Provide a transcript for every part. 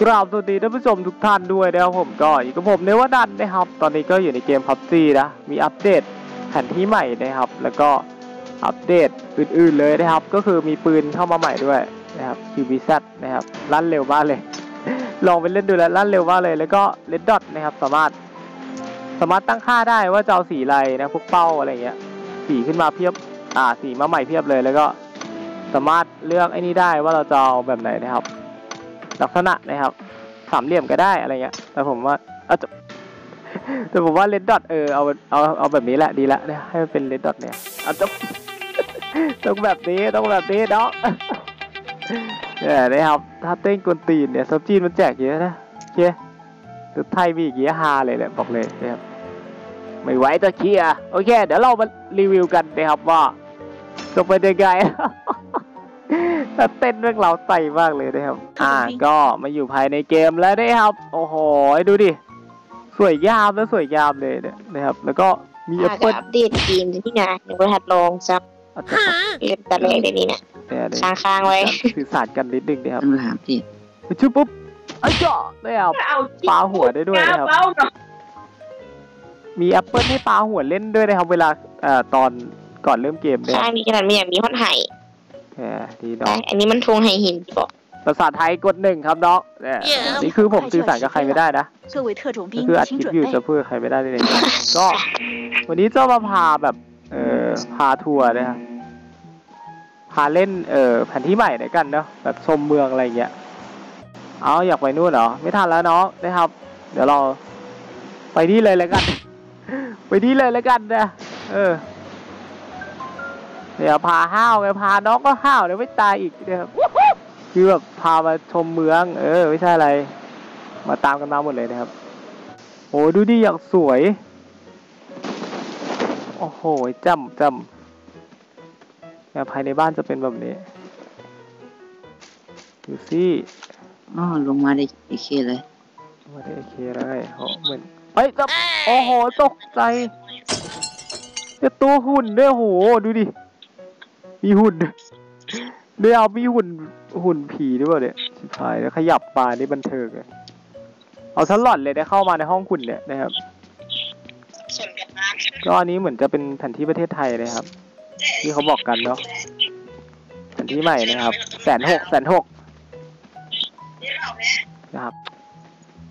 กราบสวัสดีท่านผู้ชมทุกท่านด้วยนะครับผมก็อยู่กับผมเนวดันนะครับ ตอนนี้ก็อยู่ในเกมพับจีนะ มีอัปเดตแผนที่ใหม่นะครับ แล้วก็อัปเดตอื่นๆเลยนะครับ ก็คือมีปืนเข้ามาใหม่ด้วยนะครับ QBZ นะครับลั่นเร็วมากเลย ลองไปเล่นดูแล้วลั่นเร็วมากเลย แล้วก็เลดดอทนะครับสามารถ สามารถตั้งค่าได้ว่าจะเอาสีอะไรนะพวกเป้าอะไรเงี้ย สีขึ้นมาเพียบ อ่าสีมาใหม่เพียบเลย แล้วก็สามารถเลือกไอ้นี้ได้ว่าเราจะเอาแบบไหนนะครับ ลักษณะนะครับสามเหลี่ยมก็ได้อะไรเงี้ยแต่ผมว่าเอาจะแต่ผมว่าเลดดอทเออเอาเอาเอาแบบนี้แหละดีละเนี่ยให้มันเป็นเลดดอทเนี่ยเอาต้องต้องแบบนี้ต้องแบบนี้เนาะเนี่ยนะครับถ้าเต้นกวนตีนเนี่ยซับจีนมันแจกเยอะนะโอเคคือไทยมีอีกเยอะฮาเลยแหละบอกเลยนะครับไม่ไหวตะเคียโอเค เดี๋ยวเรามารีวิวกันนะครับว่าจะเป็นยังไง ถ้าเต้นเรื่องเราใส่มากเลยนะครับ อ่า ก็มาอยู่ภายในเกมแล้วนะครับ โอ้โห ดูดิ สวยงามแล้วสวยงามเลยเนี่ยนะครับ แล้วก็มีแอปถ้าเปิลอัปเดตเกมที่นะหนึ่งรหัสลองซักอาจจะเล่นตะแรกเดี๋ยวนี้นะเนี่ยเนี่ยค้างๆไว้สื่อสารกันนิดนึงนะครับต้องถามสิชื่อปุ๊บไอ้เจ้านะครับปาหัวได้ด้วยนะครับ มีแอปเปิลให้ปาหัวเล่นด้วยนะครับ เวลาเอ่อตอนก่อนเริ่มเกมเนี่ยข้างนี้ขนาดมีอย่างมีฮอตไห่ คดีดอกอันนี้มันทวงให้หินบอกภาษาไทยกดหนึ่งครับด็อกนี่คือผมสื่อสารกับใครไม่ได้นะคืออัดคลิปอยู่จะพูดกับใครไม่ได้เลย ก็ วันนี้เจ้ามาพาแบบ เออพาทัวร์นะครัพาเล่นเออแผนที่ใหม่ด้วยกันเนาะแบบชมเมืองอะไรเงี้ย เอาอยากไปนู่นเหรอ ไม่ทันแล้วเนาะนะครับ เดี๋ยวเราไปนี่เลยแล้วกัน ไปนี่เลยแล้วกันนะเออ เดี๋ยวพาห้าวไงพาน้องก็ห้าวเดี๋ยวไม่ตายอีกนะครับคือแบบพามาชมเมือง เออ ไม่ใช่อะไร มาตามกันมาหมดเลยนะครับโอ้ดูดิอย่างสวย โอ้โหจำจำเนี่ยภายในบ้านจะเป็นแบบนี้ดูสิอ๋อลงมาได้โอเคเลยไมาได้โอเคเลยโอ้เหมือนเอ้ยจะโอ้โห ตกใจ จะตัวหุ่นด้วยโห ดูดิ มีหุ่นเดี๋ยวมีหุ่นหุ่นผีด้วยเปล่าเนี่ยสุดท้ายแล้วขยับมาในบันเทิงเลเอาสลอดเลยได้เข้ามาในห้องหุ่นเนี่ยนะครับก็อันนี้เหมือนจะเป็นแผนที่ประเทศไทยนะครับ ที่เขาบอกกันเนาะแผนที่ใหม่นะครับแสนหกแสนหกนะครับ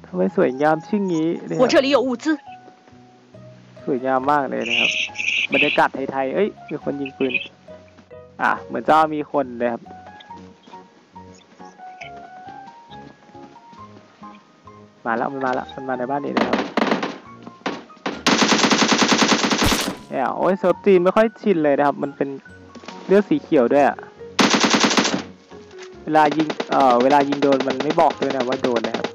ทำไมสวยงามชิ่อนี้เนี่ยสวยงามมากเลยนะครับ บรรยากาศไทยๆเอ้ยมีคนยิงปืน อะ เหมือนจะมีคนเลยครับ มาแล้วมันมาแล้วมันมาในบ้านนี้นะครับเนี่ยโอ้ยเซิร์ฟจีนไม่ค่อยชินเลยนะครับ มันเป็นเลือดสีเขียวด้วยอะเวลายิง เอ่อ เวลายิงโดนมันไม่บอกด้วยนะว่าโดนนะครับ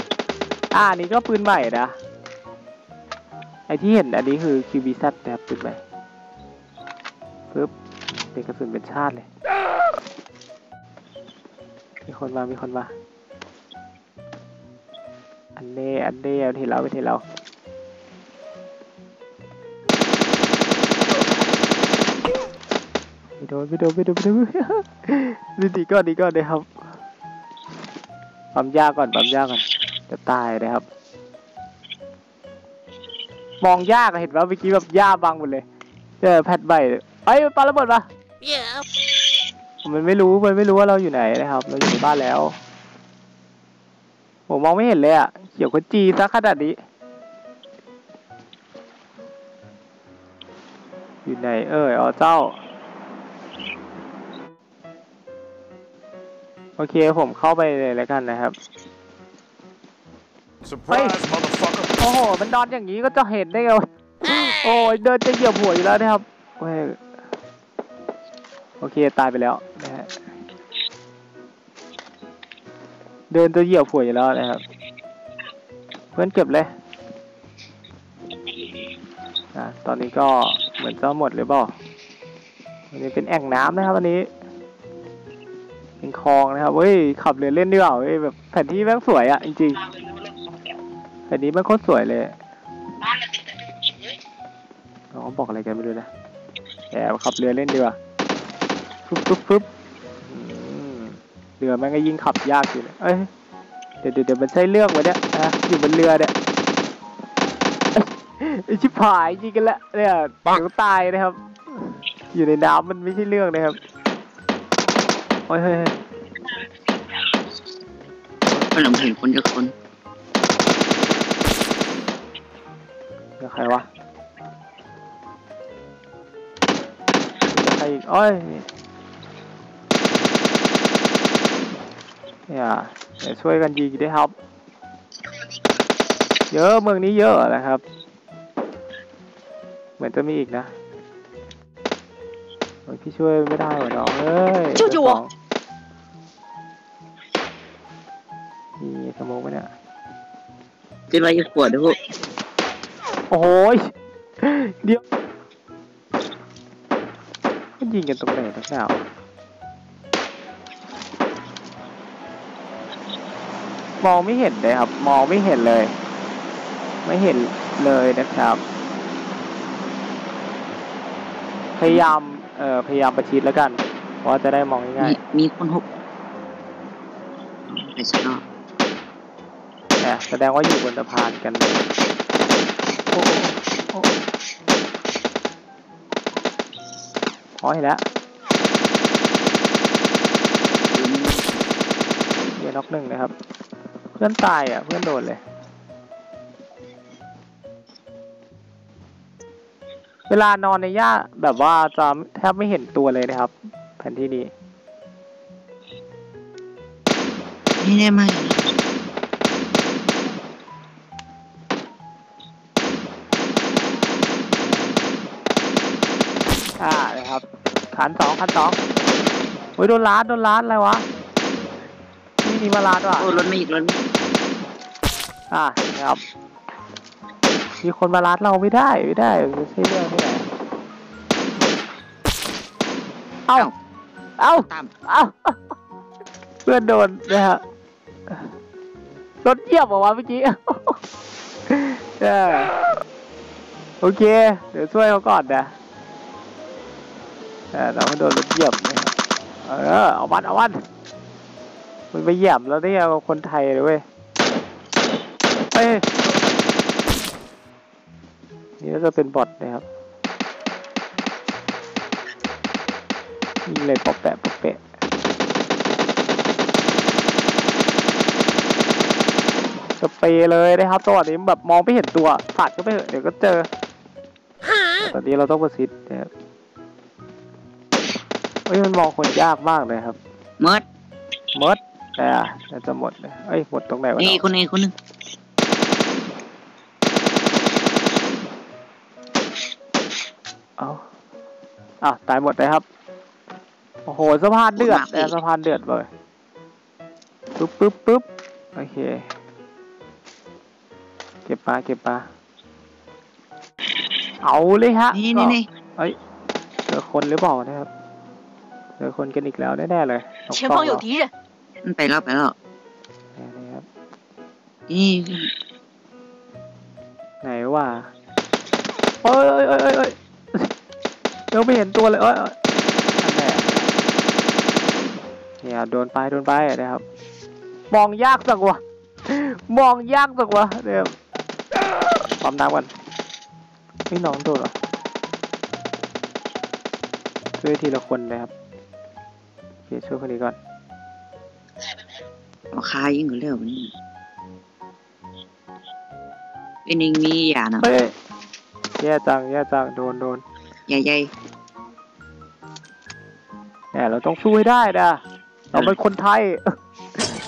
อ่านนี้ก็ปืนใหม่นะ ไอที่เห็นอันนี้คือ QBZ นะครับปืนใหม่ปึ๊บ เป็นกระสุนเป็นชาติเลย มีคนมา มีคนมา อันเน่อันเน่เอาเห็นเราไปเห็นเราไม่โดนไม่โดนไม่โดนไม่โดนดีดีก่อนดีก่อนนะครับปั๊มยาก่อนปั๊มยาก่อน จะตายนะครับ มองยากเห็นว่าเมื่อกี้แบบหญ้าบังหมดเลย เจอแพทใบเอ้ยปาระเบิดปะ มันไม่รู้ มันไม่รู้ว่าเราอยู่ไหนนะครับ เราอยู่ในบ้านแล้ว ผมมองไม่เห็นเลยอะเขียวขจีซะขนาดนี้ อยู่ไหนเอ้ยอ๋อเจ้า โอเค ผมเข้าไปเลยแล้วกันนะครับ Surprise, motherfucker. โอ้โห มันนอนอย่างนี้ก็จะเห็นได้ไงวะโอ้ยเดินจะเหยียบหัวอยู่แล้วนะครับ โอเค ตายไปแล้วนะฮะ เดินจะเหยียบหัวอยู่แล้วนะครับ เพื่อนเก็บเลยอะตอนนี้ก็เหมือนจะหมดหรือเปล่าอันนี้เป็นแอ่งน้ำนะครับอันนี้ เป็นคลองนะครับ เฮ้ย ขับเรือเล่นดีกว่าเฮ้ยแบบแผนที่แม่งสวยอะจริงๆแผ่นนี้มันโคตรสวยเลยน้องบอกอะไรกันไม่รู้นะแอบขับเรือเล่นดีกว่า ฟึบฟึบฟึบอืมเรือแม่งก็ยิ่งขับยากอยู่เลยเอ้ยเดี๋ยวเดี๋ยวเดี๋ยวมันใช่เรื่องวะเนี่ยนะอยู่บนเรือเนี่ยไอชิบหายจริงกันละเนี่ยเดี๋ยวตายนะครับ อยู่ในน้ำมันไม่ใช่เรื่องนะครับโอ้ยเฮ้ยเฮ้ยก็หลังเห็นคนจะคนเดี๋ยวใครวะเดี๋ยวใครอีกโอ้ย เนี่ยเดี๋ยวช่วยกันยิงด้วยครับ เยอะเมืองนี้เยอะนะครับ เหมือนจะมีอีกนะโอ้ยพี่ช่วยไม่ได้ว่ะน้องเอ้ยจู่ๆเบอร์สองมีสโมองไหมเนี่ยที่เราจะขวดด้วยโอ้โหยเดี๋ยวมันยิงกันตรงไหนตั้งแต่ มองไม่เห็นเลยครับ มองไม่เห็นเลย ไม่เห็นเลยนะครับ พยายามเอ่อพยายามประชิดแล้วกัน เพราะว่าจะได้มองง่ายมีมีคนหกไปสักรอบๆแต่แสดงว่าอยู่บนสะพานกันเลยโอ้โหโอ้โหพอเห็นแล้วเดี๋ยวน็อกหนึ่งนะครับ เพื่อนตายอะ เพื่อนโดนเลย เวลานอนในหญ้าแบบว่าจะแทบไม่เห็นตัวเลยนะครับ แผนที่นี้นี่ได้ไหมอ่านะครับขันสองขันสองโอ้ยโดนล้านโดนล้านอะไรวะ นี่นี่มาล้านว่ะ โอ้รถไม่อีกรถไม่ อีกอ่านะครับมีคนมาล้านเราไม่ได้ไม่ได้ไม่ใช่เรื่องที่ไหนเอ้าเอ้าตามเอ้าเพื่อนโดนนะฮะรถเหยียบเหรอวะเมื่อกี้เออโอเค เดี๋ยวช่วยเขาก่อนนะเออเราก็โดนรถเหยียบนะครับเออเอาวันเอาวันมันไปเหยียบแล้วเนี่ยคนไทยเลยเว้ย เฮ้ยนี่ก็จะเป็นบอทนะครับยิงเลยปอกแปะปอกแปะสเปรย์เลยนะครับจังหวะนี้แบบมองไม่เห็นตัวผัดก็ไปเถอะเดี๋ยวก็เจอตอนนี้เราต้องประสิทธิ์นะครับเฮ้ยมันมองคนยากมากเลยครับเมิดหมดแต่น่าจะหมดเลยเอ้ยหมดตรงไหนวะนี่เนาะคนนี้คนหนึง เอาอ้าวตายหมดเลยครับ โอ้โหสะพานเดือดแต่สะพานเดือดเลยปึ๊บปึ๊บปึ๊บโอเค เก็บปลาเก็บปลาเอาเลยฮะ นี่นี่นี่ เจอคนหรือเปล่านะครับเจอคนกันอีกแล้วแน่ๆเลยนก 前 กล้ 方 อง 有 เหรอ 敌人， มันไปแล้วไปแล้ว ไหนๆครับ นี่ ไหนว่าเอ้ยเอ้ยเอ้ยเอ้ยเอ้ ยยังไม่เห็นตัวเลยเอ้ยเอ้ยอันไหนอะเนี่ยโดนไปโดนไปนะครับ มองยากสักวะมองยากสักวะเนี่ยปั๊มน้ำกันนี่น้องโดนเหรอช่วยทีละคนนะครับโอเคช่วยคนนี้ก่อนราคายิ่งกว่าเรื่องนี้เป็นเองมีอย่านะเฮ้ยแย่จังแย่จังโดนโดน ใหญ่ใหญ่แหมเราต้องสู้ให้ได้นะเราเป็นคนไทย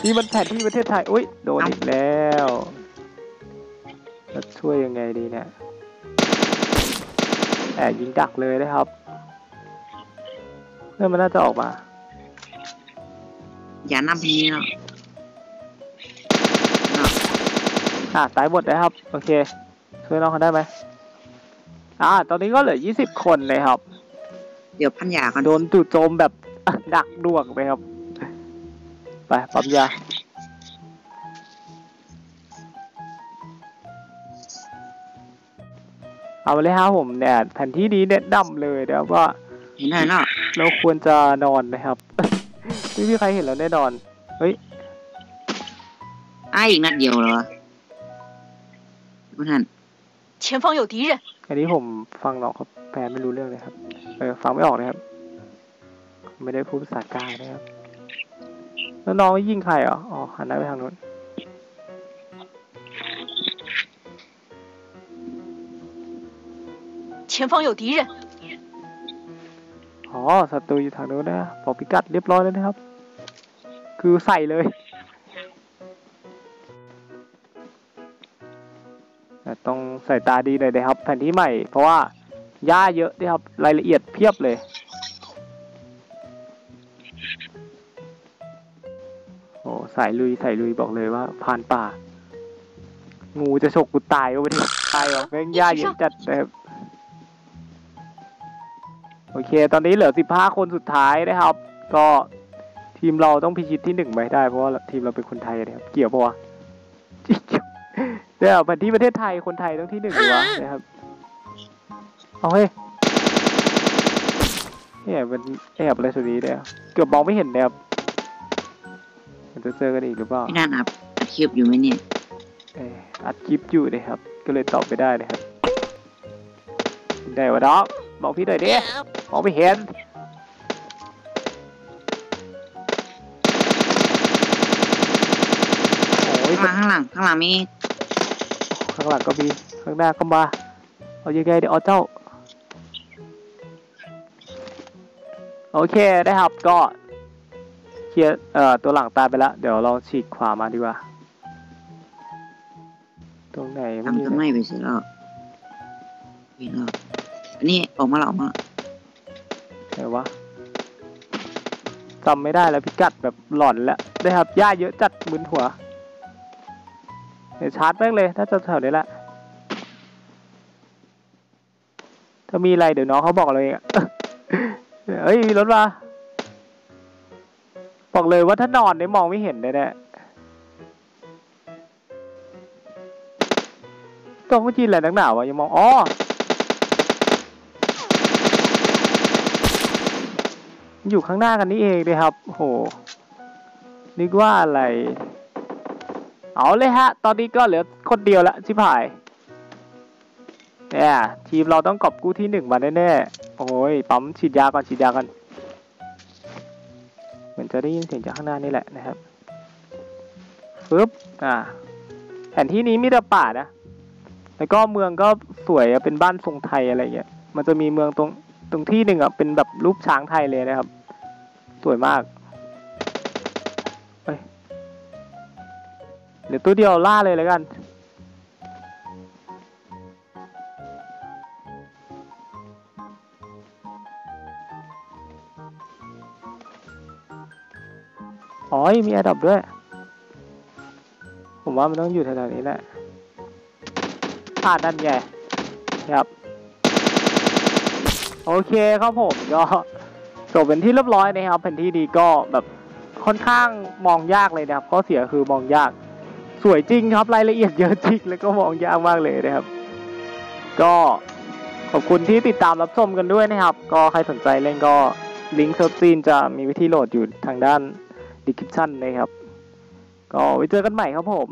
นี่มันแผนที่ประเทศไทยอุ้ยโดนอีกแล้วจะช่วยยังไงดีเนี่ยแอบยิงดักเลยนะครับเพื่อนมันน่าจะออกมาอย่านำพีเนาะเนาะอะตายหมดนะครับ โอเค ช่วยน้องเขาได้ไหม อ่า ตอนนี้ก็เหลือ 20 คนเลยครับ เดี๋ยวพันยากัน โดนจู่โจมแบบ ดักดวงไปครับ ไปปั๊มยา เอาเลยครับผมเนี่ยแผนที่นี้แนะนำเลยนะครับว่า เห็นหน่อยเนาะ เราควรจะนอนนะครับ ไม่มีใครเห็นเราแน่นอน เฮ้ย อ้อีกนัดเดียวเหรอพวกท่าน 前方有敌人， อันนี้ผมฟังน้องเขาแปลไม่รู้เรื่องเลยครับ เออฟังไม่ออกนะครับ ไม่ได้พูดภาษากลางนะครับ แล้วน้องยิงใครเหรอ อ๋อหันหน้าไปทางนู้น 前方有敌人， อ๋อศัตรูอยู่ทางนู้นนะบอกพิกัดเรียบร้อยแล้วนะครับ คือใส่เลย ต้องใส่ตาดีหน่อยนะครับ แผนที่ใหม่เพราะว่าหญ้าเยอะด้วยครับ รายละเอียดเพียบเลย โอ้ใส่ลุยใส่ลุยบอกเลยว่าผ่านป่า งูจะฉกกูตายก็ไม่ได้ตายหรอกแม่งหญ้าเยอะจัดนะครับโอเค ตอนนี้เหลือ15คนสุดท้ายนะครับ ก็ทีมเราต้องพิชิตที่หนึ่งไปได้ เพราะว่าทีมเราเป็นคนไทยนะครับ เกี่ยวปะวะ เดี๋ยวแผนที่ประเทศไทยคนไทยต้องที่หนึ่งดีวะนะครับเอาเฮ้ยเนี่ยมันแอบอะไรสุดนี้เนี่ยเกือบมองไม่เห็นนะครับมันจะเจอกันอีกหรือเปล่าพี่นันอัพอัดคลิปอยู่ไหมเนี่ยเอออัดคลิปอยู่นะครับ ก็เลยตอบไม่ได้นะครับได้วะด็อกบอกพี่หน่อยดิมองไม่เห็นโอ้ยข้างหลังข้างหลังข้างหลังมี ข้างหลังก็มี ข้างหน้าก็มา เอายังไงเดี๋ยวเอาเจ้า โอเคนะครับก็เคลียร์เอ่อตัวหลังตายไปแล้ว เดี๋ยวเราฉีกขวามาดีกว่า ตรงไหนไม่มีทำต้นไม้ไปเสร็จแล้วเห็นแล้วอันนี้ออกมาแล้วออกมาแล้วไหนวะจำไม่ได้แล้วพิกัดแบบหลอนแล้วนะครับหญ้าเยอะจัดมึนหัว เดี๋ยวชาร์จแม่งเลยถ้าจะแถวนี้แหละถ้ามีอะไรเดี๋ยวน้องเขาบอกเราเองอะเอ้ยมีรถมาบอกเลยว่าถ้านอนเนี่ยมองไม่เห็นเลยเนี่ยต้องจีนอะไรนักหนาวะยังมองอ๋ออยู่ข้างหน้ากันนี่เองเลยครับโหนึกว่าอะไร เอาเลยฮะ ตอนนี้ก็เหลือคนเดียวละชิบหายเนี่ยทีมเราต้องกอบกู้ที่หนึ่งมาแน่ๆ โอ้ยปั๊มฉีดยาก่อนฉีดยากัน เหมือนจะได้ยินเสียงจากข้างหน้านี่แหละนะครับฟึบอ่า แผนที่นี้มีแต่ป่านะ แล้วก็เมืองก็สวยเป็นบ้านทรงไทยอะไรเงี้ย มันจะมีเมืองตรงตรงที่หนึ่งอะเป็นแบบรูปช้างไทยเลยนะครับ สวยมากเฮ้ย เดี๋ยวตัวเดียวล่าเลยแล้วกัน อ๋อ มีอดับด้วย ผมว่ามันต้องอยู่แถวๆนี้แหละผ่านนั่นไงครับ โอเคครับผมก็จบเป็นที่เรียบร้อยนะครับแผนที่ดีก็แบบค่อนข้างมองยากเลยนะครับข้อเสียคือมองยาก สวยจริงครับรายละเอียดเยอะจริงแล้วก็มองยากมากเลยนะครับ ก็ขอบคุณที่ติดตามรับชมกันด้วยนะครับ ก็ใครสนใจเล่นก็ลิงก์เซิร์ฟซีนจะมีวิธีโหลดอยู่ทางด้านดีคริปชั่นนะครับ ก็ไว้เจอกันใหม่ครับผม